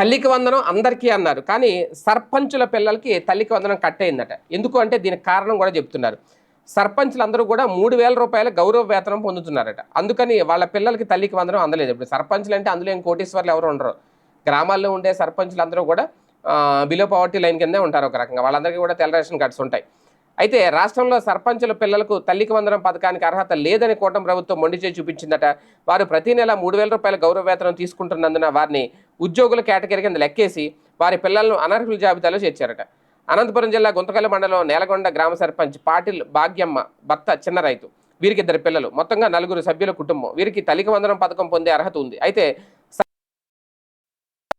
తల్లికి వందనం అందరికీ అన్నారు. కానీ సర్పంచుల పిల్లలకి తల్లికి వందనం కట్ అయిందట ఎందుకు అంటే దీనికి కారణం కూడా చెప్తున్నారు. సర్పంచులందరూ కూడా మూడు వేల రూపాయల గౌరవ వేతనం పొందుతున్నారట. అందుకని వాళ్ళ పిల్లలకి తల్లికి వందనం అందలేదు. ఇప్పుడు సర్పంచులు అంటే అందులో ఏం కోటీశ్వర్లు ఎవరు ఉండరు. గ్రామాల్లో ఉండే సర్పంచ్లందరూ కూడా బిలో పవర్టీ లైన్ కిందే ఉంటారు ఒక రకంగా. వాళ్ళందరికీ కూడా తెల్ల రేషన్ కార్డ్స్ ఉంటాయి. అయితే రాష్ట్రంలో సర్పంచుల పిల్లలకు తల్లికి వందనం పథకానికి అర్హత లేదని కూటమి ప్రభుత్వం మొండి చేసి చూపించిందట. వారు ప్రతి నెల మూడు వేల రూపాయల గౌరవ వేతనం తీసుకుంటున్నందున వారిని ఉద్యోగుల కేటగిరీ కింద లెక్కేసి వారి పిల్లలను అనర్హుల జాబితాలో చేర్చారట. అనంతపురం జిల్లా గుంతకల్ మండలం నేలగొండ గ్రామ సర్పంచ్ పాటిల్ భాగ్యమ్మ భర్త చిన్న రైతు. వీరికి ఇద్దరు పిల్లలు. మొత్తంగా నలుగురు సభ్యుల కుటుంబం. వీరికి తల్లికి వందనం పథకం పొందే అర్హత ఉంది. అయితే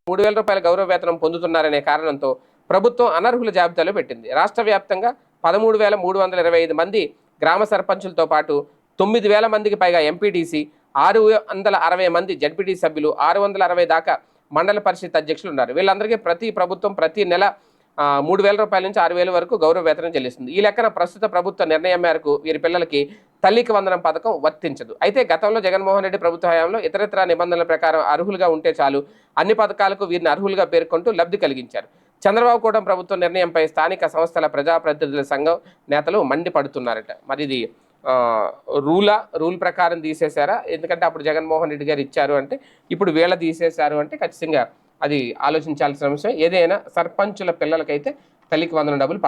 మూడు వేల రూపాయల గౌరవ వేతనం పొందుతున్నారనే కారణంతో ప్రభుత్వం అనర్హుల జాబితాలో పెట్టింది. రాష్ట్ర వ్యాప్తంగా పదమూడు వేల మూడు వందల ఇరవై ఐదు మంది గ్రామ సర్పంచులతో పాటు తొమ్మిది వేల మందికి పైగా ఎంపీటీసీ ఆరు వందల అరవై మంది జడ్పీటీ సభ్యులు ఆరు వందల అరవై దాకా మండల పరిషత్ అధ్యక్షులు ఉన్నారు. వీళ్ళందరికీ ప్రతి ప్రభుత్వం ప్రతి నెల మూడు వేల రూపాయల నుంచి ఆరు వేల వరకు గౌరవ వేతనం చెల్లిస్తుంది. ఈ లెక్కన ప్రస్తుత ప్రభుత్వ నిర్ణయం మేరకు వీరి పిల్లలకి తల్లికి వందనం పథకం వర్తించదు. అయితే గతంలో జగన్మోహన్ రెడ్డి ప్రభుత్వ హయాంలో ఇతరత్ర నిబంధనల ప్రకారం అర్హులుగా ఉంటే చాలు అన్ని పథకాలకు వీరిని అర్హులుగా పేర్కొంటూ లబ్ధి కలిగించారు. చంద్రబాబు కూడా ప్రభుత్వ నిర్ణయంపై స్థానిక సంస్థల ప్రజాప్రతినిధుల సంఘం నేతలు మండిపడుతున్నారట. మరి ఇది రూలా రూల్ ప్రకారం తీసేశారా? ఎందుకంటే అప్పుడు జగన్మోహన్ రెడ్డి గారు ఇచ్చారు అంటే ఇప్పుడు వీళ్ళ తీసేశారు అంటే ఖచ్చితంగా అది ఆలోచించాల్సిన అంశం ఏదైనా సర్పంచుల పిల్లలకైతే తల్లికి వందల డబ్బులు